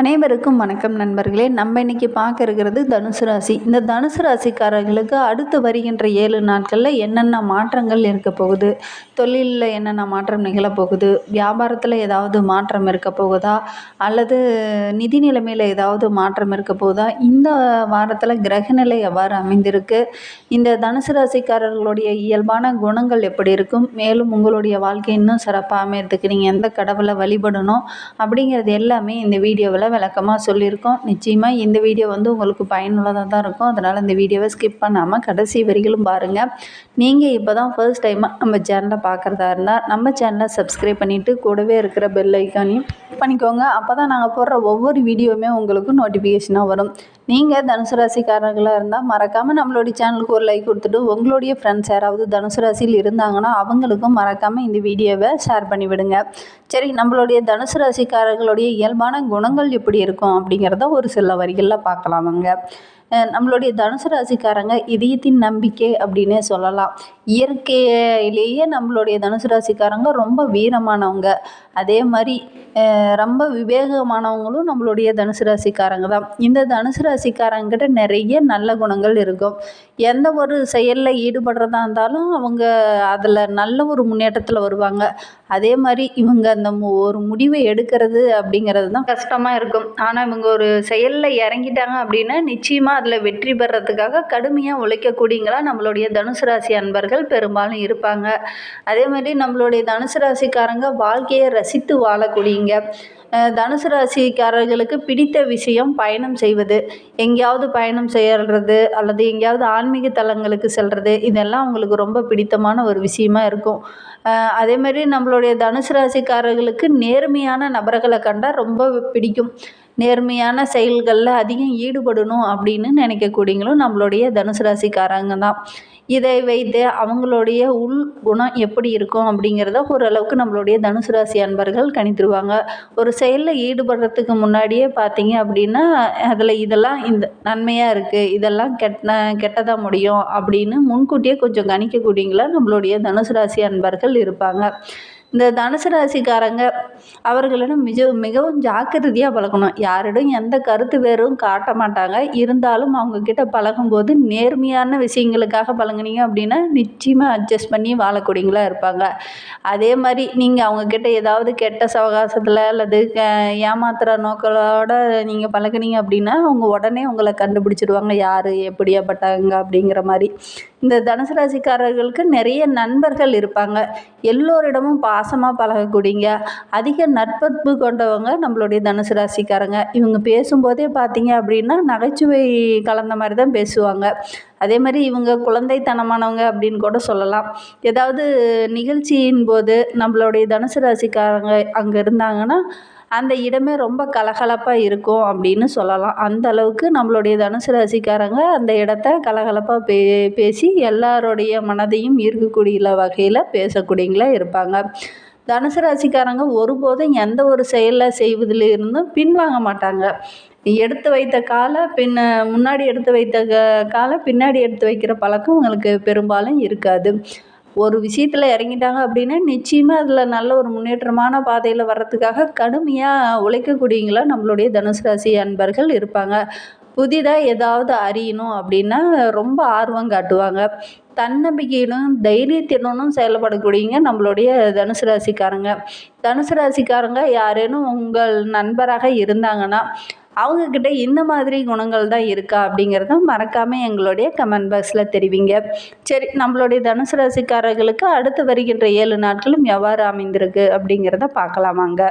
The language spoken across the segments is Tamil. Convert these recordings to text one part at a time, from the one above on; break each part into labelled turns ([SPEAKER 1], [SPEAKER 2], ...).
[SPEAKER 1] அனைவருக்கும் வணக்கம் நண்பர்களே. நம்ம இன்னைக்கு பார்க்க இருக்கிறது தனுசு ராசி. இந்த தனுசு ராசிக்காரர்களுக்கு அடுத்து வருகின்ற ஏழு நாட்களில் என்னென்ன மாற்றங்கள் இருக்க போகுது? தொழிலில் என்னென்ன மாற்றம் நிகழப்போகுது வியாபாரத்தில் ஏதாவது மாற்றம் இருக்க போகுதா? அல்லது நிதி நிலைமையில் ஏதாவது மாற்றம் இருக்க போகுதா? இந்த வாரத்தில் கிரகநிலை எவ்வாறு அமைந்திருக்கு? இந்த தனுசு ராசிக்காரர்களுடைய இயல்பான குணங்கள் எப்படி இருக்கும்? மேலும் உங்களுடைய வாழ்க்கை இன்னும் சிறப்பாக அமையறதுக்கு நீங்கள் எந்த கடவுளை வழிபடணும்? அப்படிங்கிறது எல்லாமே இந்த வீடியோவில் விளக்கமாக சொல்லியிருக்கோம். நிச்சயமாக இந்த வீடியோ வந்து உங்களுக்கு பயனுள்ளதாக தான் இருக்கும். அதனால் இந்த வீடியோவை ஸ்கிப் பண்ணாமல் கடைசி வரிகளும் பாருங்கள் நீங்கள் இப்போ தான் ஃபர்ஸ்ட் டைமாக நம்ம சேனலை பார்க்குறதா இருந்தால் நம்ம சேனலை சப்ஸ்கிரைப் பண்ணிவிட்டு கூடவே இருக்கிற பெல் ஐக்கானையும் பண்ணிக்கோங்க. அப்போ தான் நாங்கள் போடுற ஒவ்வொரு வீடியோவுமே உங்களுக்கு நோட்டிஃபிகேஷனாக வரும். நீங்கள் தனுசு ராசிக்காரர்களாக இருந்தால் மறக்காமல் நம்மளுடைய சேனலுக்கு ஒரு லைக் கொடுத்துட்டு உங்களுடைய ஃப்ரெண்ட்ஸ் யாராவது தனுசு ராசியில் இருந்தாங்கன்னா அவங்களுக்கும் மறக்காமல் இந்த வீடியோவை ஷேர் பண்ணிவிடுங்க. சரி நம்மளுடைய தனுசு ராசிக்காரர்களுடைய இயல்பான குணங்கள் எப்படி இருக்கும் அப்படிங்கிறத ஒரு சில வரிகளில் பார்க்கலாமுங்க நம்மளுடைய தனுசு ராசிக்காரங்க இதயத்தின் நம்பிக்கை அப்படின்னே சொல்லலாம். இயற்கையிலேயே நம்மளுடைய தனுசு ராசிக்காரங்க ரொம்ப வீரமானவங்க. அதே மாதிரி ரொம்ப விவேகமானவங்களும் நம்மளுடைய தனுசு ராசிக்காரங்க தான். இந்த தனுசு ராசிக்காரங்கிட்ட நிறைய நல்ல குணங்கள் இருக்கும். எந்த ஒரு செயலில் ஈடுபடுறதா இருந்தாலும் அவங்க அதில் நல்ல ஒரு முன்னேற்றத்தில் வருவாங்க. அதே மாதிரி இவங்க அந்த மு- ஒரு முடிவை எடுக்கிறது அப்படிங்கிறது தான் கஷ்டமாக இருக்கும். ஆனால் இவங்க ஒரு செயலில் இறங்கிட்டாங்க அப்படின்னா நிச்சயமாக அதில் வெற்றி பெறத்துக்காக கடுமையாக உழைக்கக்கூடியங்களா நம்மளுடைய தனுசு ராசி அன்பர்கள். பெரும்பாலும் இருப்பாங்க. அதே மாதிரி நம்மளுடைய தனுசு ராசிக்காரங்க வாழ்க்கையை ரசித்து வாழக்கூடியங்க தனுசு ராசிக்காரர்களுக்கு பிடித்த விஷயம் பயணம் செய்வது. எங்கேயாவது பயணம் செய்கிறது அல்லது எங்கேயாவது ஆன்மீக தலங்களுக்கு செல்வது இதெல்லாம் அவங்களுக்கு ரொம்ப பிடித்தமான ஒரு விஷயமா இருக்கும். அதே மாதிரி நம்மளுடைய தனுசு ராசிக்காரர்களுக்கு நேர்மையான நபர்களை கண்டால் ரொம்ப பிடிக்கும். நேர்மையான செயல்களில் அதிகம் ஈடுபடணும் அப்படின்னு நினைக்கக்கூடியங்களும் நம்மளுடைய தனுசு ராசிக்காரங்க தான். இதை வைத்து அவங்களுடைய உள் குணம் எப்படி இருக்கும் அப்படிங்கிறத ஓரளவுக்கு நம்மளுடைய தனுசு ராசி அன்பர்கள் கணித்துருவாங்க. ஒரு செயலில் ஈடுபடுறதுக்கு முன்னாடியே பார்த்தீங்க அப்படின்னா அதில் இதெல்லாம் இந்த நன்மையாக இருக்குது இதெல்லாம் கெட்ட கெட்டதாக முடியும் அப்படின்னு முன்கூட்டியே கொஞ்சம் கணிக்கக்கூடியங்களா நம்மளுடைய தனுசு ராசி அன்பர்கள் இருப்பாங்க. இந்த தனுசு ராசிக்காரங்க அவர்களிடம் மிக மிகவும் ஜாக்கிரதையாக பழகணும். யாரிடம் எந்த கருத்து வேறும் காட்ட மாட்டாங்க. இருந்தாலும் அவங்கக்கிட்ட பழகும்போது நேர்மையான விஷயங்களுக்காக பழகுனீங்க அப்படின்னா நிச்சயமாக அட்ஜஸ்ட் பண்ணி வாழக்கூடியங்களா இருப்பாங்க. அதே மாதிரி நீங்கள் அவங்கக்கிட்ட ஏதாவது கெட்ட சவகாசத்தில் அல்லது ஏமாத்துகிற நோக்களோட நீங்கள் பழகுனீங்க அப்படின்னா அவங்க உடனே உங்களை கண்டுபிடிச்சிடுவாங்க. யார் எப்படியாப்பட்டாங்க அப்படிங்கிற மாதிரி. இந்த தனுசு ராசிக்காரர்களுக்கு நிறைய நண்பர்கள் இருப்பாங்க. எல்லோரிடமும் பாசமாக பழகக்கூடியங்க. அதிக நட்பு கொண்டவங்க நம்மளுடைய தனுசு ராசிக்காரங்க. இவங்க பேசும்போதே பார்த்தீங்க அப்படின்னா நகைச்சுவை கலந்த மாதிரி தான் பேசுவாங்க. அதே மாதிரி இவங்க குழந்தைத்தனமானவங்க அப்படின்னு கூட சொல்லலாம். ஏதாவது நிகழ்ச்சியின் போது நம்மளுடைய தனுசு ராசிக்காரங்க அங்கே இருந்தாங்கன்னா அந்த இடமே ரொம்ப கலகலப்பாக இருக்கும் அப்படின்னு சொல்லலாம். அந்த அளவுக்கு நம்மளுடைய தனுசு ராசிக்காரங்க அந்த இடத்த கலகலப்பாக பே பேசி எல்லாருடைய மனதையும் ஈர்க்கக்கூடிய வகையில் பேசக்கூடியங்களா இருப்பாங்க. தனுசு ராசிக்காரங்க ஒருபோதும் எந்த ஒரு செயலில் செய்வதில் இருந்தும் பின்வாங்க மாட்டாங்க. எடுத்து வைத்த காலை பின்ன முன்னாடி எடுத்து வைத்த காலை பின்னாடி எடுத்து வைக்கிற பழக்கம் உங்களுக்கு பெரும்பாலும் இருக்காது. ஒரு விஷயத்தில் இறங்கிட்டாங்க அப்படின்னா நிச்சயமாக அதில் நல்ல ஒரு முன்னேற்றமான பாதையில் வர்றதுக்காக கடுமையாக உழைக்கக்கூடியங்களா நம்மளுடைய தனுசு ராசி அன்பர்கள் இருப்பாங்க. புதிதாக ஏதாவது அறியணும் அப்படின்னா ரொம்ப ஆர்வம் காட்டுவாங்க. தன்னம்பிக்கையிலும் தைரியத்தினும் செயல்படக்கூடியங்க நம்மளுடைய தனுசு ராசிக்காரங்க. தனுசு ராசிக்காரங்க யாரேனும் உங்கள் நண்பராக இருந்தாங்கன்னா அவங்கக்கிட்ட இந்த மாதிரி குணங்கள் தான் இருக்கா அப்படிங்கிறத மறக்காமல் எங்களுடைய கமெண்ட் பாக்ஸில் தெரிவிங்க. சரி நம்மளுடைய தனுசு ராசிக்காரர்களுக்கு அடுத்து வருகின்ற ஏழு நாட்களும் எவ்வாறு அமைந்திருக்கு அப்படிங்கிறத பார்க்கலாமாங்க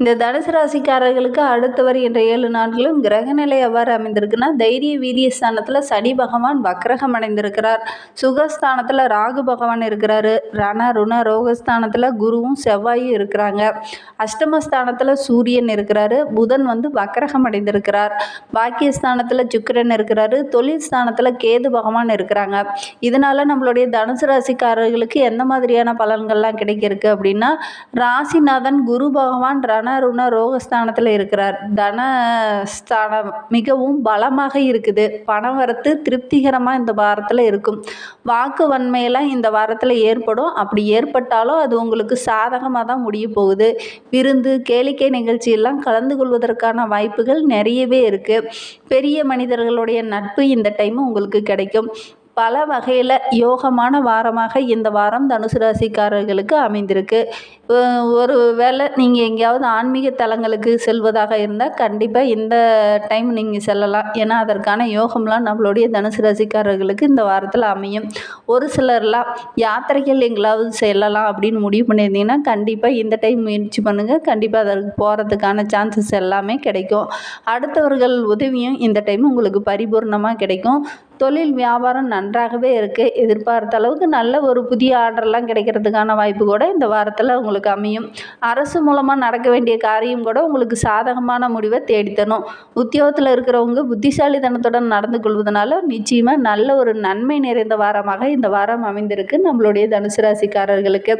[SPEAKER 1] இந்த தனுசு ராசிக்காரர்களுக்கு அடுத்து வருகின்ற ஏழு நாட்களும் கிரகநிலை எவ்வாறு அமைந்திருக்குன்னா தைரிய வீரிய ஸ்தானத்தில் சனி பகவான் வக்ரகம் அடைந்திருக்கிறார். சுகஸ்தானத்தில் ராகு பகவான் இருக்கிறாரு. ரண ருண ரோகஸ்தானத்தில் குருவும் செவ்வாயும் இருக்கிறாங்க. அஷ்டமஸ்தானத்தில் சூரியன் இருக்கிறாரு. புதன் வந்து வக்ரகம் அடைந்திருக்கிறார். பாக்கியஸ்தானத்தில் சுக்கிரன் இருக்கிறாரு. தொழில் ஸ்தானத்தில் கேது பகவான் இருக்கிறாங்க. இதனால நம்மளுடைய தனுசு ராசிக்காரர்களுக்கு எந்த மாதிரியான பலன்கள்லாம் கிடைக்கிருக்கு அப்படின்னா ராசிநாதன் குரு பகவான் ரண தனருண ரோகஸ்தானத்தில் இருக்கிறார். தன ஸ்தானம் மிகவும் பலமாக இருக்குது. பணம் வரத்து திருப்திகரமாக இந்த வாரத்தில் இருக்கும். வாக்கு வன்மையெல்லாம் இந்த வாரத்தில் ஏற்படும். அப்படி ஏற்பட்டாலும் அது உங்களுக்கு சாதகமாக தான் முடிய போகுது. விருந்து கேளிக்கை நிகழ்ச்சியெல்லாம் கலந்து கொள்வதற்கான வாய்ப்புகள் நிறையவே இருக்குது பெரிய மனிதர்களுடைய நட்பு இந்த டைம் உங்களுக்கு கிடைக்கும். பல வகையில் யோகமான வாரமாக இந்த வாரம் தனுசு ராசிக்காரர்களுக்கு அமைந்திருக்கு. ஒரு வேளை நீங்கள் எங்கேயாவது ஆன்மீக தலங்களுக்கு செல்வதாக இருந்தால் கண்டிப்பாக இந்த டைம் நீங்கள் செல்லலாம். ஏன்னா அதற்கான யோகம்லாம் நம்மளுடைய தனுசு ராசிக்காரர்களுக்கு இந்த வாரத்தில் அமையும். ஒரு சிலர்லாம் யாத்திரைகள் எங்களாவது செல்லலாம் அப்படின்னு முடிவு பண்ணியிருந்தீங்கன்னா கண்டிப்பாக இந்த டைம் முயற்சி பண்ணுங்கள் கண்டிப்பாக அதற்கு போகிறதுக்கான சான்சஸ் எல்லாமே கிடைக்கும். அடுத்தவர்கள் உதவியும் இந்த டைம் உங்களுக்கு பரிபூர்ணமாக கிடைக்கும். தொழில் வியாபாரம் நன்றாகவே இருக்குது எதிர்பார்த்த அளவுக்கு நல்ல ஒரு புதிய ஆர்டர்லாம் கிடைக்கிறதுக்கான வாய்ப்பு கூட இந்த வாரத்தில் உங்களுக்கு அமையும். அரசு மூலமாக நடக்க வேண்டிய காரியம் கூட உங்களுக்கு சாதகமான முடிவை தேடித்தரும். உத்தியோகத்தில் இருக்கிறவங்க புத்திசாலித்தனத்துடன் நடந்து கொள்வதனால நிச்சயமாக நல்ல ஒரு நன்மை நிறைந்த வாரமாக இந்த வாரம் அமைந்திருக்கு நம்மளுடைய தனுசு ராசிக்காரர்களுக்கு.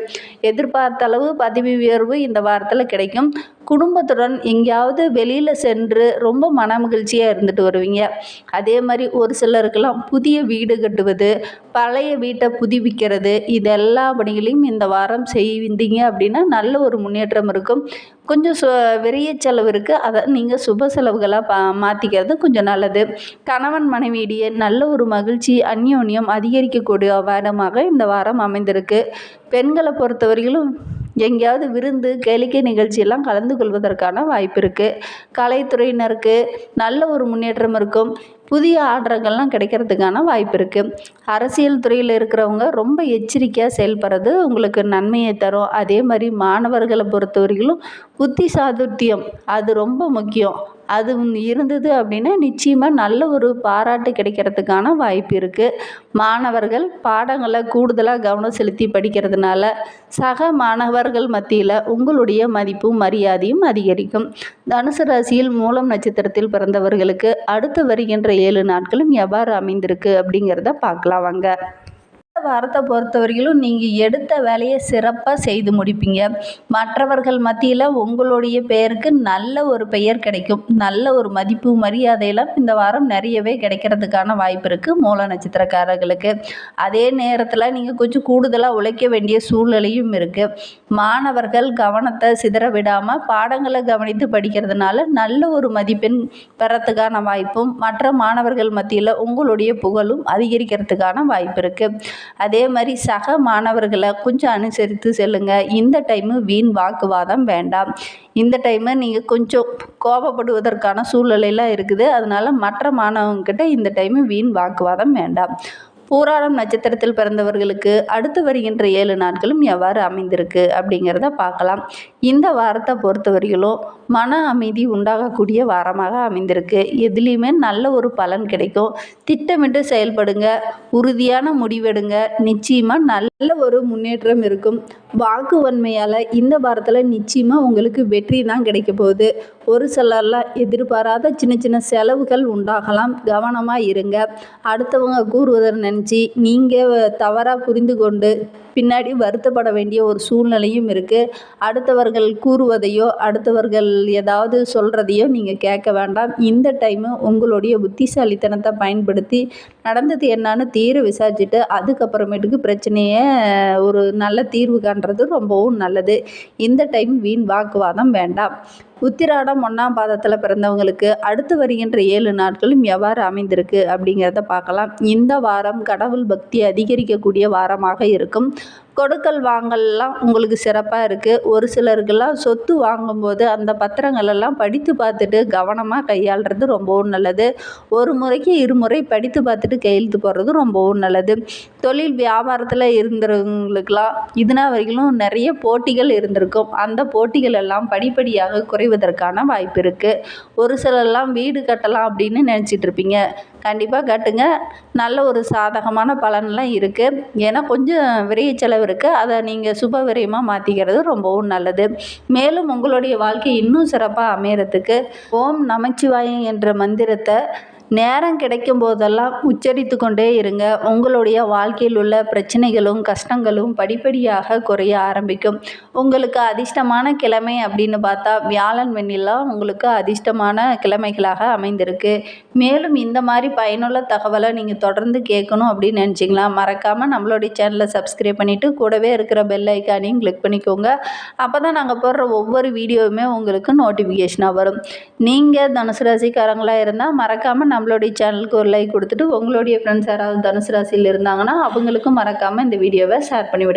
[SPEAKER 1] எதிர்பார்த்த அளவு பதவி உயர்வு இந்த வாரத்தில் கிடைக்கும். குடும்பத்துடன் எங்கேயாவது வெளியில் சென்று ரொம்ப மன மகிழ்ச்சியாக இருந்துட்டு வருவீங்க. அதே மாதிரி ஒரு சிலருக்கெல்லாம் புதிய வீடு கட்டுவது பழைய வீட்டை புதுப்பிக்கிறது இது எல்லா பணிகளையும் இந்த வாரம் செய்வீங்க அப்படின்னா நல்ல ஒரு முன்னேற்றம் இருக்கும். கொஞ்சம் சு விரைய செலவு இருக்குது அதை நீங்கள் சுப செலவுகளாக பா மாற்றிக்கிறது கொஞ்சம் நல்லது. கணவன் மனைவியிடையே நல்ல ஒரு மகிழ்ச்சி அந்யோன்யம் அதிகரிக்கக்கூடிய வாரமாக இந்த வாரம் அமைந்திருக்கு. பெண்களை பொறுத்தவரையிலும் எங்கேயாவது விருந்து கேளிக்கை நிகழ்ச்சியெல்லாம் கலந்து கொள்வதற்கான வாய்ப்பு இருக்குது கலைத்துறையினருக்கு நல்ல ஒரு முன்னேற்றம் இருக்கும். புதிய ஆர்டர்கள்லாம் கிடைக்கிறதுக்கான வாய்ப்பு இருக்குது அரசியல் துறையில் இருக்கிறவங்க ரொம்ப எச்சரிக்கையாக செயல்படுறது உங்களுக்கு நன்மையை தரும். அதே மாதிரி மாணவர்களை பொறுத்தவரையிலும் புத்தி சாதுர்த்தியம் அது ரொம்ப முக்கியம். அது இருந்தது அப்படின்னா நிச்சயமாக நல்ல ஒரு பாராட்டு கிடைக்கிறதுக்கான வாய்ப்பு இருக்குது மாணவர்கள் பாடங்களை கூடுதலாக கவனம் செலுத்தி படிக்கிறதுனால சக மாணவர்கள் மத்தியில் உங்களுடைய மதிப்பும் மரியாதையும் அதிகரிக்கும். தனுசு ராசியில் மூலம் நட்சத்திரத்தில் பிறந்தவர்களுக்கு அடுத்து வருகின்ற ஏழு நாட்களும் எவ்வாறு அமைந்திருக்கு அப்படிங்கிறத பார்க்கலாம் வாங்க வாரத்தை பொறுத்த வரையிலும் நீங்கள் எடுத்த வேலையை சிறப்பாக செய்து முடிப்பீங்க. மற்றவர்கள் மத்தியில் உங்களுடைய பெயருக்கு நல்ல ஒரு பெயர் கிடைக்கும். நல்ல ஒரு மதிப்பு மரியாதையெல்லாம் இந்த வாரம் நிறையவே கிடைக்கிறதுக்கான வாய்ப்பு இருக்குது மூல நட்சத்திரக்காரர்களுக்கு. அதே நேரத்தில் நீங்கள் கொஞ்சம் கூடுதலாக உழைக்க வேண்டிய சூழ்நிலையும் இருக்குது மாணவர்கள் கவனத்தை சிதற விடாமல் பாடங்களை கவனித்து படிக்கிறதுனால நல்ல ஒரு மதிப்பெண் பெறத்துக்கான வாய்ப்பும் மற்ற மாணவர்கள் மத்தியில் உங்களுடைய புகழும் அதிகரிக்கிறதுக்கான வாய்ப்பு இருக்குது அதே மாதிரி சக மாணவர்களை கொஞ்சம் அனுசரித்து செல்லுங்கள் இந்த டைமு வீண் வாக்குவாதம் வேண்டாம். இந்த டைமு நீங்கள் கொஞ்சம் கோபப்படுவதற்கான சூழ்நிலையெல்லாம் இருக்குது. அதனால் மற்ற மாணவங்கக்கிட்ட இந்த டைமு வீண் வாக்குவாதம் வேண்டாம். பூராடம் நட்சத்திரத்தில் பிறந்தவர்களுக்கு அடுத்து வருகின்ற ஏழு நாட்களும் எவ்வாறு அமைந்திருக்கு அப்படிங்கிறத பார்க்கலாம். இந்த வாரத்தை பொறுத்தவரையிலும் மன அமைதி உண்டாகக்கூடிய வாரமாக அமைந்திருக்கு. எதுலேயுமே நல்ல ஒரு பலன் கிடைக்கும். திட்டமிட்டு செயல்படுங்க. உறுதியான முடிவெடுங்க. நிச்சயமாக நல்ல ஒரு முன்னேற்றம் இருக்கும். வாக்கு வன்மையால் இந்த வாரத்தில் நிச்சயமாக உங்களுக்கு வெற்றி தான் கிடைக்க போகுது. ஒரு சிலர்லாம் எதிர்பாராத சின்ன சின்ன செலவுகள் உண்டாகலாம். கவனமாக இருங்க. அடுத்தவங்க கூறுவதை நினச்சி நீங்கள் தவறாக புரிந்து கொண்டு பின்னாடி வருத்தப்பட வேண்டிய ஒரு சூழ்நிலையும் இருக்குது அடுத்தவர்கள் கூறுவதையோ அடுத்தவர்கள் ஏதாவது சொல்கிறதையோ நீங்கள் கேட்க வேண்டாம். இந்த டைமு உங்களுடைய புத்திசாலித்தனத்தை பயன்படுத்தி நடந்தது என்னான்னு தீர விசாரிச்சுட்டு அதுக்கப்புறமேட்டுக்கு பிரச்சனையை ஒரு நல்ல தீர்வு பண்ணுறது ரொம்பவும் நல்லது. இந்த டைம் வீண் வாக்குவாதம் வேண்டாம். உத்திராடம் ஒன்றாம் பாதத்தில் பிறந்தவங்களுக்கு அடுத்து வருகின்ற ஏழு நாட்களும் எவ்வாறு அமைந்திருக்கு அப்படிங்கிறத பார்க்கலாம். இந்த வாரம் கடவுள் பக்தி அதிகரிக்கக்கூடிய வாரமாக இருக்கும். கொடுக்கல் வாங்கல்லாம் உங்களுக்கு சிறப்பாக இருக்குது ஒரு சிலருக்கெல்லாம் சொத்து வாங்கும்போது அந்த பத்திரங்களெல்லாம் படித்து பார்த்துட்டு கவனமாக கையாளுறது ரொம்பவும் நல்லது. ஒரு முறைக்கு இருமுறை படித்து பார்த்துட்டு கையெழுத்து போடுறது ரொம்பவும் நல்லது. தொழில் வியாபாரத்தில் இருந்தவங்களுக்கெல்லாம் இதுனா வரைக்கும் நிறைய போட்டிகள் இருந்திருக்கும். அந்த போட்டிகள் எல்லாம் படிப்படியாக குறை குறைவதற்கான வாய்ப்பு இருக்குது ஒரு சிலர்லாம் வீடு கட்டலாம் அப்படின்னு நினச்சிட்டு இருப்பீங்க. கண்டிப்பாக கட்டுங்க. நல்ல ஒரு சாதகமான பலன்லாம் இருக்குது ஏன்னா கொஞ்சம் விரைய செலவு இருக்குது அதை நீங்கள் சுப விரயமாக மாற்றிக்கிறது ரொம்பவும் நல்லது. மேலும் உங்களுடைய வாழ்க்கை இன்னும் சிறப்பாக அமையறதுக்கு ஓம் நமச்சிவாயம் என்ற மந்திரத்தை நேரம் கிடைக்கும் போதெல்லாம் உச்சரித்து கொண்டே இருங்க. உங்களுடைய வாழ்க்கையில் உள்ள பிரச்சனைகளும் கஷ்டங்களும் படிப்படியாக குறைய ஆரம்பிக்கும். உங்களுக்கு அதிர்ஷ்டமான கிழமை அப்படின்னு பார்த்தா வியாழன் வெண்ணிலாம் உங்களுக்கு அதிர்ஷ்டமான கிழமைகளாக அமைந்திருக்கு. மேலும் இந்த மாதிரி பயனுள்ள தகவலை நீங்கள் தொடர்ந்து கேட்கணும் அப்படின்னு நினச்சிங்களா? மறக்காமல் நம்மளுடைய சேனலை சப்ஸ்கிரைப் பண்ணிவிட்டு கூடவே இருக்கிற பெல் ஐக்கானையும் கிளிக் பண்ணிக்கோங்க. அப்போ தான் நாங்கள் போடுற ஒவ்வொரு வீடியோவுமே உங்களுக்கு நோட்டிஃபிகேஷனாக வரும். நீங்கள் தனுசு ராசிக்காரங்களாக இருந்தால் மறக்காமல் நம்மளுடைய சேனலுக்கு ஒரு லைக் கொடுத்துட்டு உங்களுடைய ஃப்ரெண்ட்ஸ் யாராவது தனுசு ராசியில் இருந்தாங்கன்னா அவங்களுக்கும் மறக்காமல் இந்த வீடியோவை ஷேர் பண்ணிவிடுங்க.